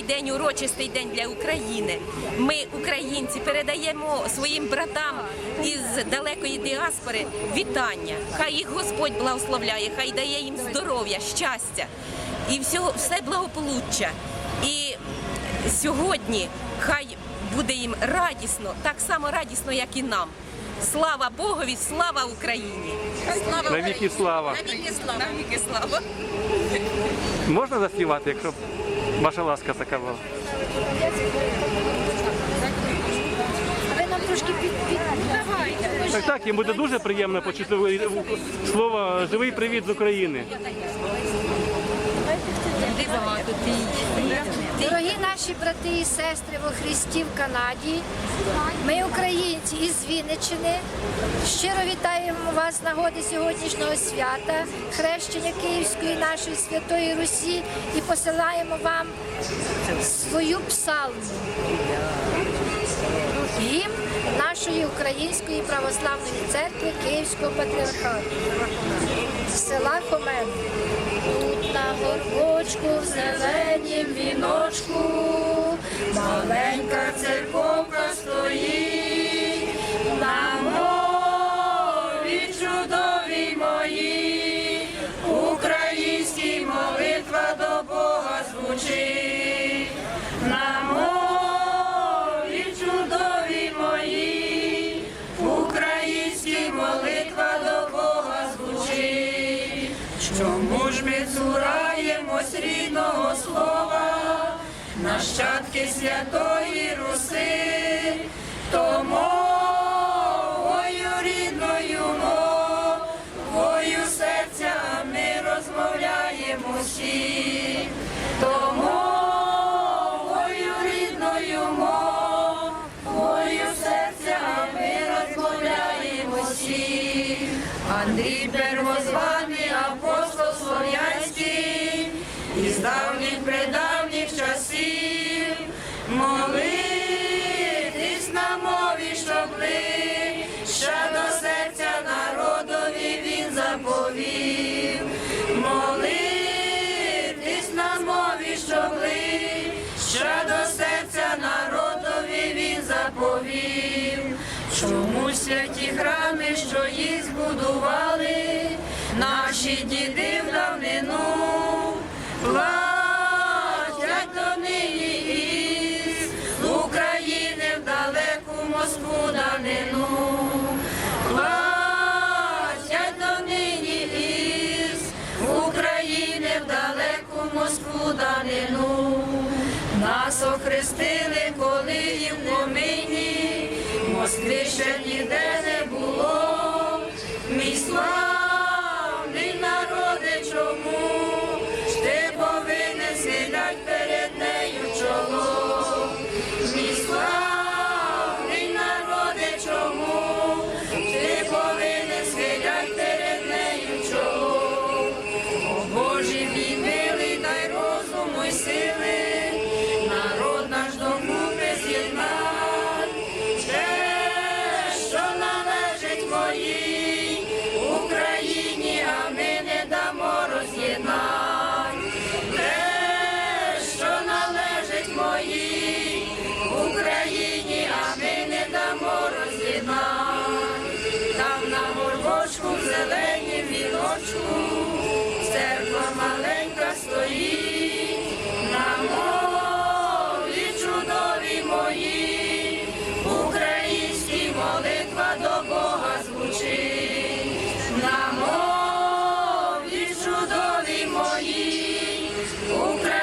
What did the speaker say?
цей день урочистий день для України. Ми, українці, передаємо своїм братам із далекої діаспори вітання. Хай їх Господь благословляє, хай дає їм здоров'я, щастя і всього, все благополуччя. І сьогодні хай буде їм радісно, так само радісно, як і нам. Слава Богові, слава Україні! Слава Навіки слава. Навіки слава! Навіки слава! Можна заспівати, якщо ваша ласка така була? Ви нам трошки під, під... Так, так, їм буде дуже приємно почути слово живий привіт з України. Дорогі наші брати і сестри во Христі в Канаді, ми, українці із Вінниччини, щиро вітаємо вас з нагоди сьогоднішнього свята, хрещення Київської нашої святої Русі і посилаємо вам свою псалму. Гімн нашої Української православної церкви Київського патріархату села Хомен. Тут на горбочку в зеленім віночку маленька церковка стоїть на мові чудові мої, українській молитва до Бога звучить. Молитва до Бога звучить. Чому ж ми цураємось рідного слова, нащадки святої Руси, то мовою рідною мовою серця ми розмовляємо всі, то мовою рідною мовою And the It was Чому святі храми, що їх збудували, наші діди в давнину платять донині із України в далеку Москву данину, платять донині із України в далеку Москву данину. Нас охрестили, Москви ще ніде не мої, українські